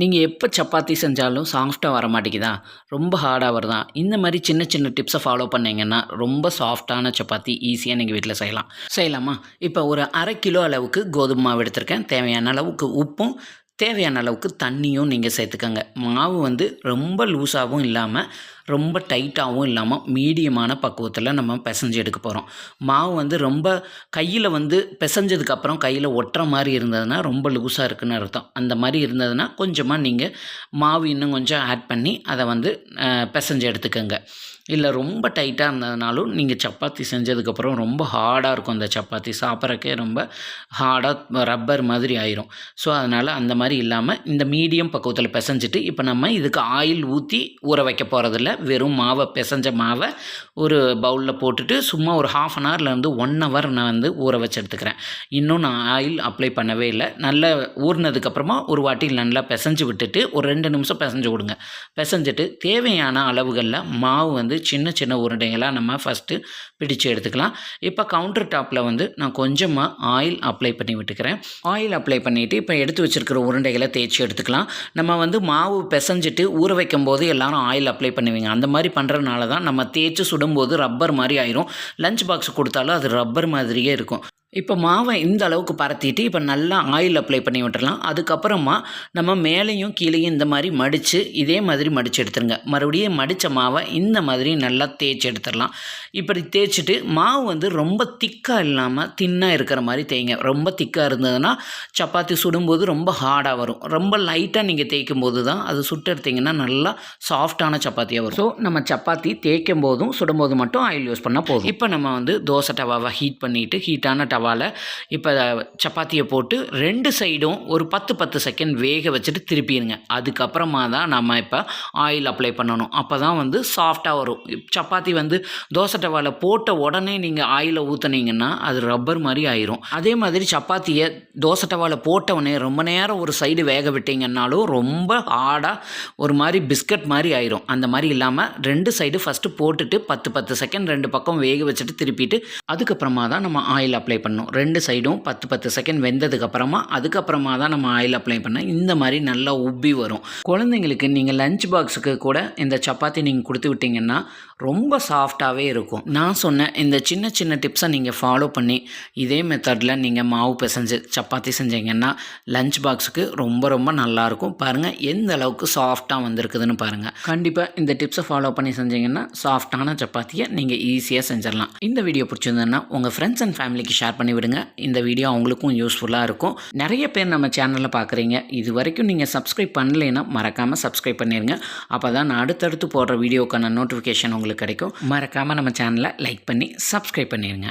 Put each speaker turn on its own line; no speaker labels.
நீங்கள் எப்போ சப்பாத்தி செஞ்சாலும் சாஃப்டாக வர மாட்டேங்குதா? ரொம்ப ஹார்டாக வருதா? இந்த மாதிரி சின்ன சின்ன டிப்ஸை ஃபாலோ பண்ணீங்கன்னா ரொம்ப சாஃப்டான சப்பாத்தி ஈஸியாக நீங்கள் வீட்டில் செய்யலாம். செய்யலாமா? இப்போ ஒரு அரை கிலோ அளவுக்கு கோதுமை மாவு எடுத்திருக்கேன். தேவையான அளவுக்கு உப்பும் தேவையான அளவுக்கு தண்ணியும் நீங்கள் சேர்த்துக்கோங்க. மாவு வந்து ரொம்ப லூஸாகவும் இல்லாமல் ரொம்ப டைட்டாகவும் இல்லாமல் மீடியமான பக்குவத்தில் நம்ம பிசைஞ்சு எடுக்க போகிறோம் மாவு வந்து ரொம்ப கையில் வந்து பிசைஞ்சதுக்கப்புறம் கையில் ஒட்டுற மாதிரி இருந்ததுன்னா ரொம்ப லூஸாக இருக்குன்னு அர்த்தம். அந்த மாதிரி இருந்ததுன்னா கொஞ்சமாக நீங்கள் மாவு இன்னும் கொஞ்சம் ஆட் பண்ணி அதை வந்து பிசைஞ்சு எடுத்துக்கோங்க. இல்லை ரொம்ப டைட்டாக இருந்ததுனாலும் நீங்கள் சப்பாத்தி செஞ்சதுக்கப்புறம் ரொம்ப ஹார்டாக இருக்கும் அந்த சப்பாத்தி. சாப்பிட்றக்கே ரொம்ப ஹார்டாக ரப்பர் மாதிரி ஆயிரும். ஸோ அதனால் அந்த மாதிரி இல்லாமல் இந்த மீடியம் பக்குவத்தில் பிசைஞ்சிட்டு இப்போ நம்ம இதுக்கு ஆயில் ஊற்றி ஊற வைக்க போகிறதில்ல வெறும் மாவை பிசைஞ்ச மாவை ஒரு பவுலில் போட்டுட்டு சும்மா ஒரு ஹாஃப் அன் ஹவர்லேருந்து ஒன் ஹவர் நான் வந்து ஊற வச்சு எடுத்துக்கிறேன். இன்னும் நான் ஆயில் அப்ளை பண்ணவே இல்லை. நல்லா ஊறினதுக்கப்புறமா ஒரு வாட்டி நல்லா பிசைஞ்சு விட்டுட்டு ஒரு ரெண்டு நிமிஷம் பிசைஞ்சு விடுங்க பிசைஞ்சிட்டு தேவையான அளவுகளில் மாவு வந்து சின்ன சின்ன உருண்டைகளாக நம்ம ஃபஸ்ட்டு பிடிச்சு எடுத்துக்கலாம். இப்போ கவுண்டர் டாப்பில் வந்து நான் கொஞ்சமாக ஆயில் அப்ளை பண்ணி விட்டுக்கிறேன். ஆயில் அப்ளை பண்ணிவிட்டு இப்போ எடுத்து வச்சுருக்கிற உருண்டைகளை தேய்ச்சி எடுத்துக்கலாம். நம்ம வந்து மாவு பிசைஞ்சிட்டு ஊற வைக்கும் போது எல்லாரும் ஆயில் அப்ளை பண்ணுவீங்க. அந்த மாதிரி பண்ணுறதுனால தான் நம்ம தேய்ச்சி சுடும்போது ரப்பர் மாதிரி ஆயிரும். லஞ்ச் பாக்ஸ் கொடுத்தாலும் அது ரப்பர் மாதிரியே இருக்கும். இப்போ மாவை இந்த அளவுக்கு பரத்திட்டு இப்போ நல்லா ஆயில் அப்ளை பண்ணி விட்டுறலாம். அதுக்கப்புறமா நம்ம மேலேயும் கீழேயும் இந்த மாதிரி மடித்து இதே மாதிரி மடித்து எடுத்துருங்க. மறுபடியும் மடித்த மாவை இந்த மாதிரி நல்லா தேய்ச்சி எடுத்துடலாம் இப்படி தேய்ச்சிட்டு மாவு வந்து ரொம்ப திக்காக இல்லாமல் தின்னாக இருக்கிற மாதிரி தேய்ங்க. ரொம்ப திக்காக இருந்ததுன்னா சப்பாத்தி சுடும்போது ரொம்ப ஹார்டாக வரும். ரொம்ப லைட்டாக நீங்கள் தேய்க்கும் போது தான் அது சுட்டு எடுத்தீங்கன்னா நல்லா சாஃப்டான சப்பாத்தியாக வரும். ஸோ நம்ம சப்பாத்தி தேய்க்கும் போதும் சுடும்போது மட்டும் ஆயில் யூஸ் பண்ணால் போதும். இப்போ நம்ம வந்து தோசை டவாவை ஹீட் பண்ணிவிட்டு ஹீட்டான ரவாவில் இப்போ சப்பாத்தியை போட்டு ரெண்டு சைடும் ஒரு பத்து பத்து செகண்ட் வேக வச்சுட்டு திருப்பிடுங்க. அதுக்கப்புறமா தான் நம்ம இப்போ ஆயில் அப்ளை பண்ணணும். அப்போ தான் வந்து சாஃப்டாக வரும். சப்பாத்தி வந்து தோசை டவாவில் போட்ட உடனே நீங்கள் ஆயிலை ஊற்றுனீங்கன்னா அது ரப்பர் மாதிரி ஆயிரும். அதே மாதிரி சப்பாத்தியை தோசை டவாவில் போட்ட உடனே ரொம்ப நேரம் ஒரு சைடு வேக விட்டீங்கன்னாலும் ரொம்ப ஹார்டாக ஒரு மாதிரி பிஸ்கட் மாதிரி ஆயிரும். அந்த மாதிரி இல்லாமல் ரெண்டு சைடு ஃபஸ்ட்டு போட்டுட்டு பத்து பத்து செகண்ட் ரெண்டு பக்கம் வேக வச்சுட்டு திருப்பிட்டு அதுக்கப்புறமா தான் நம்ம ஆயில் அப்ளை பண்ணணும். ரெண்டு சைடும் பத்து பத்து செகண்ட் வெந்ததுக்கப்புறமா அதுக்கப்புறமா தான் நம்ம ஆயில் அப்ளை பண்ண இந்த மாதிரி நல்லா உப்பி வரும். குழந்தைங்களுக்கு நீங்கள் லஞ்ச் பாக்ஸுக்கு கூட இந்த சப்பாத்தி நீங்கள் கொடுத்து விட்டிங்கன்னா ரொம்ப சாஃப்டாகவே இருக்கும். நான் சொன்ன இந்த சின்ன சின்ன டிப்ஸை நீங்கள் ஃபாலோ பண்ணி இதே மெத்தடில் நீங்கள் மாவு பிசைஞ்சு சப்பாத்தி செஞ்சீங்கன்னா லஞ்ச் பாக்ஸுக்கு ரொம்ப ரொம்ப நல்லாயிருக்கும் பாருங்கள் எந்த அளவுக்கு சாஃப்டாக வந்திருக்குதுன்னு பாருங்கள் கண்டிப்பாக இந்த டிப்ஸை ஃபாலோ பண்ணி செஞ்சீங்கன்னா சாஃப்டான சப்பாத்தியை நீங்கள் ஈஸியாக செஞ்சிடலாம். இந்த வீடியோ பிடிச்சிருந்ததுன்னா உங்கள் ஃப்ரெண்ட்ஸ் அண்ட் ஃபேமிலிக்கு ஷேர் பண்ணி விடுங்க இந்த வீடியோ அவங்களுக்கும் யூஸ்ஃபுல்லாக இருக்கும். நிறைய பேர் நம்ம சேனலில் பார்க்குறீங்க. இது வரைக்கும் நீங்கள் சப்ஸ்கிரைப் பண்ணலைன்னா மறக்காமல் சப்ஸ்கிரைப் பண்ணிடுங்க அப்போ தான் நான் அடுத்தடுத்து போடுற வீடியோக்கான நோட்டிஃபிகேஷன் உங்களுக்கு கிடைக்கும். மறக்காமல் நம்ம சேனலை லைக் பண்ணி சப்ஸ்கிரைப் பண்ணிடுங்க